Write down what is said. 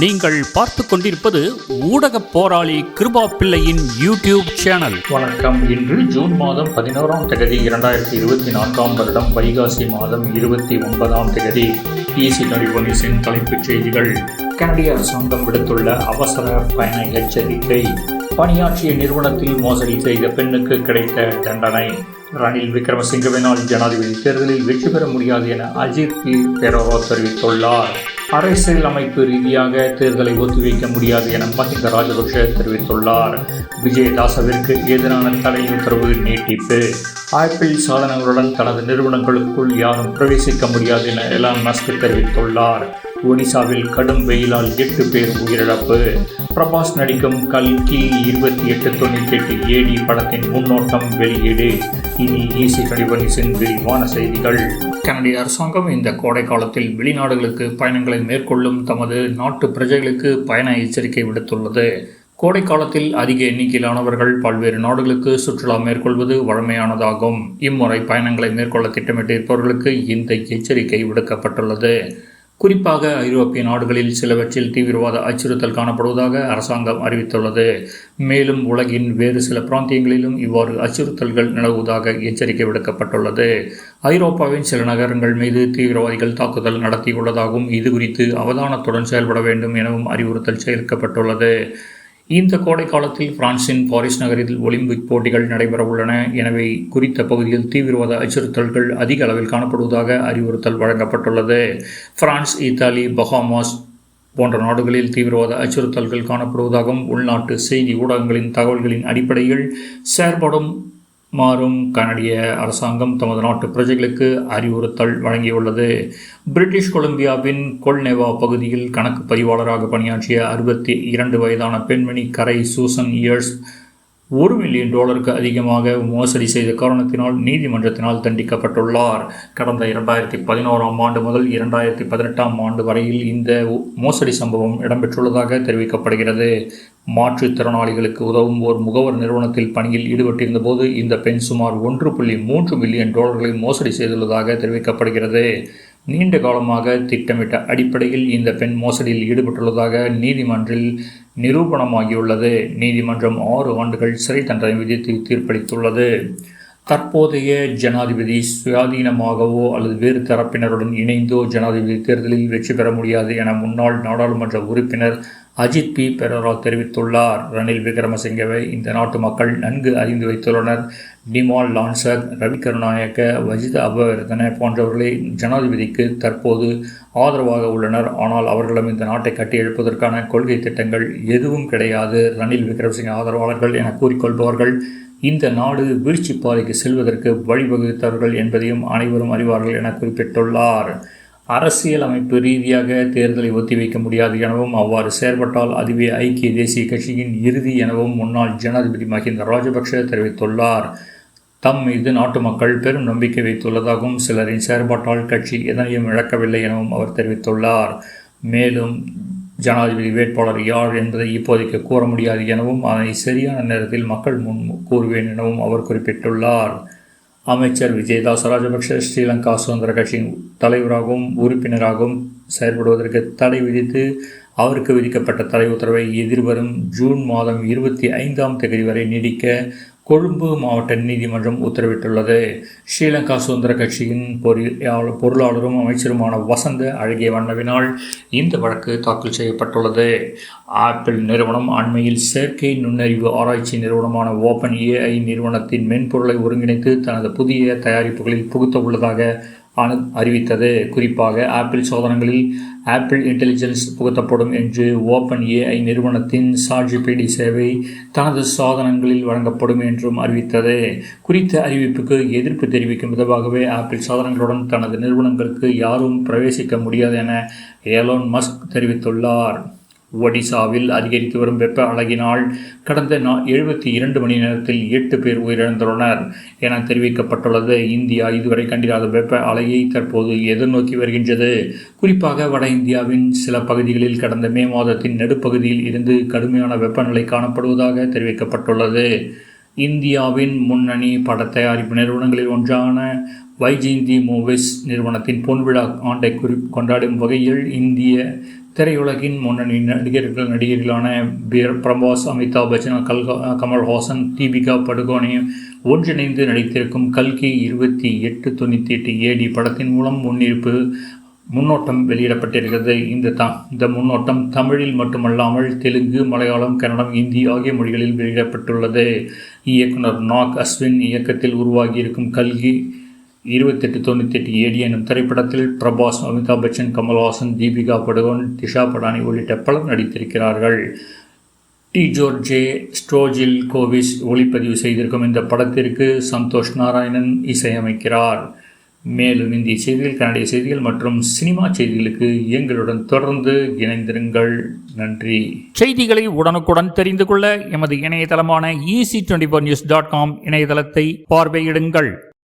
நீங்கள் பார்த்து கொண்டிருப்பது ஊடக போராளி கிருபா பிள்ளையின் யூடியூப் சேனல். வணக்கம். இன்று ஜூன் மாதம் பதினோராம் தேதி இரண்டாயிரத்தி இருபத்தி நான்காம் வருடம் வைகாசி மாதம் இருபத்தி ஒன்பதாம் தேதி. ஈசி நடிவனிசின் தலைப்புச் செய்திகள். கனடிய அரசாங்கம் விடுத்துள்ள அவசர பயண எச்சரிக்கை. பணியாற்றிய நிறுவனத்தில் மோசடி செய்த பெண்ணுக்கு கிடைத்த தண்டனை. ரணில் விக்ரமசிங்கவினால் ஜனாதிபதி தேர்தலில் வெற்றி பெற முடியாது என அஜித் பி. பெரோரோ தெரிவித்துள்ளார். அரசியல் அமைப்பு ரீதியாக தேர்தலை ஒத்திவைக்க முடியாது என மஹிந்த ராஜபக்ஷ தெரிவித்துள்ளார். விஜயதாசவிற்கு எதிரான தடை உத்தரவு நீட்டிப்பு. ஆப்பிள் சாதனங்களுடன் தனது நிறுவனங்களுக்குள் யாரும் பிரவேசிக்க முடியாது என எலான் மஸ்க் தெரிவித்துள்ளார். ஒடிசாவில் கடும் வெயிலால் எட்டு பேர் உயிரிழப்பு. பிரபாஸ் நடிக்கும் கல்கி இருபத்தி எட்டு தொண்ணூற்றி எட்டு ஏடி படத்தின் முன்னோட்டம் வெளியீடு. இனி ஈசி கடிபனிசின் விரிவான செய்திகள். கனடிய அரசாங்கம் இந்த கோடை காலத்தில் வெளிநாடுகளுக்கு பயணங்களை மேற்கொள்ளும் தமது நாட்டு பிரஜைகளுக்கு பயண எச்சரிக்கை விடுத்துள்ளது. கோடை காலத்தில் அதிக எண்ணிக்கையிலானவர்கள் பல்வேறு நாடுகளுக்கு சுற்றுலா மேற்கொள்வது வழமையானதாகும். இம்முறை பயணங்களை மேற்கொள்ள திட்டமிட்டிருப்பவர்களுக்கு இந்த எச்சரிக்கை விடுக்கப்பட்டுள்ளது. குறிப்பாக ஐரோப்பிய நாடுகளில் சிலவற்றில் தீவிரவாத அச்சுறுத்தல் காணப்படுவதாக அரசாங்கம் அறிவித்துள்ளது. மேலும் உலகின் வேறு சில பிராந்தியங்களிலும் இவ்வாறு அச்சுறுத்தல்கள் நிலவுவதாக எச்சரிக்கை விடுக்கப்பட்டுள்ளது. ஐரோப்பாவின் சில நகரங்கள் மீது தீவிரவாதிகள் தாக்குதல் நடத்தியுள்ளதாகவும் இது குறித்து அவதானத்துடன் செயல்பட வேண்டும் எனவும் அறிவுறுத்தல் சேர்க்கப்பட்டுள்ளது. இந்த கோடை காலத்தில் பிரான்சின் பாரிஸ் நகரில் ஒலிம்பிக் போட்டிகள் நடைபெறவுள்ளன. எனவே குறித்த பகுதியில் தீவிரவாத அச்சுறுத்தல்கள் அதிக அளவில் காணப்படுவதாக அறிவுறுத்தல் வழங்கப்பட்டுள்ளது. பிரான்ஸ் இத்தாலி பஹாமாஸ் போன்ற நாடுகளில் தீவிரவாத அச்சுறுத்தல்கள் காணப்படுவதாகவும் உள்நாட்டு செய்தி ஊடகங்களின் தகவல்களின் அடிப்படையில் செயற்படும் மாறும் கனடிய அரசாங்கம் தமது நாட்டு பிரஜைகளுக்கு அறிவுறுத்தல் வழங்கியுள்ளது. பிரிட்டிஷ் கொலம்பியாவின் கொல்நெவா பகுதியில் கணக்கு பதிவாளராக பணியாற்றிய அறுபத்தி இரண்டு வயதான பெண்மணி கரை சூசன் இயர்ஸ் ஒரு மில்லியன் டாலருக்கு அதிகமாக மோசடி செய்த காரணத்தினால் நீதிமன்றத்தினால் தண்டிக்கப்பட்டுள்ளார். கடந்த இரண்டாயிரத்தி பதினோராம் ஆண்டு முதல் இரண்டாயிரத்தி பதினெட்டாம் ஆண்டு வரையில் இந்த மோசடி சம்பவம் இடம்பெற்றுள்ளதாக தெரிவிக்கப்படுகிறது. மாற்றுத்திறனாளிகளுக்கு உதவும் ஒரு முகவர் நிறுவனத்தில் பணியில் ஈடுபட்டிருந்த போது இந்த பெண் சுமார் ஒன்று புள்ளி மூன்று மில்லியன் டாலர்களை மோசடி செய்துள்ளதாக தெரிவிக்கப்படுகிறது. நீண்ட காலமாக திட்டமிட்ட அடிப்படையில் இந்த பெண் மோசடியில் ஈடுபட்டுள்ளதாக நீதிமன்றில் நிரூபணமாகியுள்ளது. நீதிமன்றம் ஆறு ஆண்டுகள் சிறை தண்டனை விதித்து தீர்ப்பளித்துள்ளது. தற்போதைய ஜனாதிபதி சுயாதீனமாகவோ அல்லது வேறு தரப்பினருடன் இணைந்தோ ஜனாதிபதி தேர்தலில் வெற்றி பெற முடியாது என முன்னாள் நாடாளுமன்ற உறுப்பினர் அஜித் பி. பெரோரா தெரிவித்துள்ளார். ரணில் விக்ரமசிங்கவை இந்த நாட்டு மக்கள் நன்கு அறிந்து வைத்துள்ளனர். டிமால் லான்சர் ரவி கருணாயக்க வஜித அபவர்தன போன்றவர்களே ஜனாதிபதிக்கு தற்போது ஆதரவாக உள்ளனர். ஆனால் அவர்களிடம் இந்த நாட்டை கட்டியெழுப்பதற்கான கொள்கை திட்டங்கள் எதுவும் கிடையாது. ரணில் விக்ரமசிங்க ஆதரவாளர்கள் என கூறிக்கொள்பவர்கள் இந்த நாடு வீழ்ச்சி பாதைக்கு செல்வதற்கு வழிவகுத்தவர்கள் என்பதையும் அனைவரும் அறிவார்கள் என குறிப்பிட்டுள்ளார். அரசியல் அமைப்பு ரீதியாக தேர்தலை ஒத்திவைக்க முடியாது எனவும் அவ்வாறு செயற்பட்டால் அதுவே ஐக்கிய தேசிய கட்சியின் இறுதி எனவும் முன்னாள் ஜனாதிபதி மஹிந்த ராஜபக்ஷ தெரிவித்துள்ளார். தம் மீது நாட்டு மக்கள் பெரும் நம்பிக்கை வைத்துள்ளதாகவும் சிலரின் செயற்பாட்டால் கட்சி எதனையும் இழக்கவில்லை எனவும் அவர் தெரிவித்துள்ளார். மேலும் ஜனாதிபதி வேட்பாளர் யார் என்பதை இப்போதைக்கு கூற முடியாது எனவும் அதனை சரியான நேரத்தில் மக்கள் முன் கூறுவேன் எனவும் அவர் குறிப்பிட்டுள்ளார். அமைச்சர் விஜயதாஸ் ராஜபக்ஷ ஸ்ரீலங்கா சுதந்திர கட்சியின் தலைவராகவும் உறுப்பினராகவும் செயல்படுவதற்கு தடை விதித்து அவருக்கு விதிக்கப்பட்ட தடை உத்தரவை எதிர்வரும் ஜூன் மாதம் இருபத்தி ஐந்தாம் தேதி வரை நீடிக்க கொழும்பு மாவட்ட நீதிமன்றம் உத்தரவிட்டுள்ளது. ஸ்ரீலங்கா சுதந்திர கட்சியின் பொறியாளர் பொருளாளரும் அமைச்சருமான வசந்த அழகிய வண்ணவினால் இந்த வழக்கு தாக்கல் செய்யப்பட்டுள்ளது. ஆப்பிள் நிறுவனம் அண்மையில் செயற்கை நுண்ணறிவு ஆராய்ச்சி நிறுவனமான ஓப்பன் ஏஐ நிறுவனத்தின் மென்பொருளை ஒருங்கிணைத்து தனது புதிய தயாரிப்புகளில் புகுத்த உள்ளதாக அனு அறிவித்தது. குறிப்பாக ஆப்பிள் சோதனைகளில் ஆப்பிள் இன்டெலிஜென்ஸ் புகுத்தப்படும் என்று ஓப்பன் ஏஐ நிறுவனத்தின் சார்ஜிபிடி சேவை தனது சாதனங்களில் வழங்கப்படும் என்றும் அறிவித்தது. குறித்த அறிவிப்புக்கு எதிர்ப்பு தெரிவிக்கும் விதமாகவே ஆப்பிள் சாதனங்களுடன் தனது நிறுவனங்களுக்கு யாரும் பிரவேசிக்க முடியாது என ஏலோன் மஸ்க் தெரிவித்துள்ளார். ஒடிசாவில் அதிகரித்து வரும் வெப்ப அழகினால் கடந்த நா எழுபத்தி இரண்டு மணி நேரத்தில் எட்டு பேர் உயிரிழந்துள்ளனர் என தெரிவிக்கப்பட்டுள்ளது. இந்தியா இதுவரை கண்டிராத வெப்ப அலையை தற்போது எதிர்நோக்கி வருகின்றது. குறிப்பாக வட இந்தியாவின் சில பகுதிகளில் கடந்த மே மாதத்தின் நடுப்பகுதியில் இருந்து கடுமையான வெப்பநிலை காணப்படுவதாக தெரிவிக்கப்பட்டுள்ளது. இந்தியாவின் முன்னணி பட தயாரிப்பு நிறுவனங்களில் ஒன்றான வைஜெயந்தி மூவிஸ் நிறுவனத்தின் பொன்விழா ஆண்டை குறி கொண்டாடும் வகையில் இந்திய திரையுலகின் முன்னணி நடிகர்கள் நடிகர்களான பீர் பிரபாஸ் அமிதாப் பச்சன் கல்கா கமல்ஹாசன் தீபிகா படுகோனே ஒன்றிணைந்து நடித்திருக்கும் கல்கி இருபத்தி எட்டு தொண்ணூற்றி எட்டு ஏடி படத்தின் மூலம் முன்னிருப்பு முன்னோட்டம் வெளியிடப்பட்டிருக்கிறது. இந்த த இந்த முன்னோட்டம் தமிழில் மட்டுமல்லாமல் தெலுங்கு மலையாளம் கன்னடம் இந்தி ஆகிய மொழிகளில் வெளியிடப்பட்டுள்ளது. இயக்குனர் நாக் அஸ்வின் இயக்கத்தில் உருவாகியிருக்கும் கல்கி இருபத்தெட்டு தொண்ணூற்றி எட்டு ஏடி எனும் திரைப்படத்தில் பிரபாஸ் அமிதாப் பச்சன் கமல்ஹாசன் தீபிகா படுகோன் திஷா படானி உள்ளிட்ட பலர் நடித்திருக்கிறார்கள். டி. ஜோர்ஜே ஸ்ட்ரோஜில் கோவிஸ் ஒளிப்பதிவு செய்திருக்கும் இந்த படத்திற்கு சந்தோஷ் நாராயணன் இசையமைக்கிறார். மேலும் இந்திய செய்திகள் கன்னடிய செய்திகள் மற்றும் சினிமா செய்திகளுக்கு எங்களுடன் தொடர்ந்து இணைந்திருங்கள். நன்றி. செய்திகளை உடனுக்குடன் தெரிந்து கொள்ள எமது இணையதளமான easy twenty news dot com இணையதளத்தை பார்வையிடுங்கள்.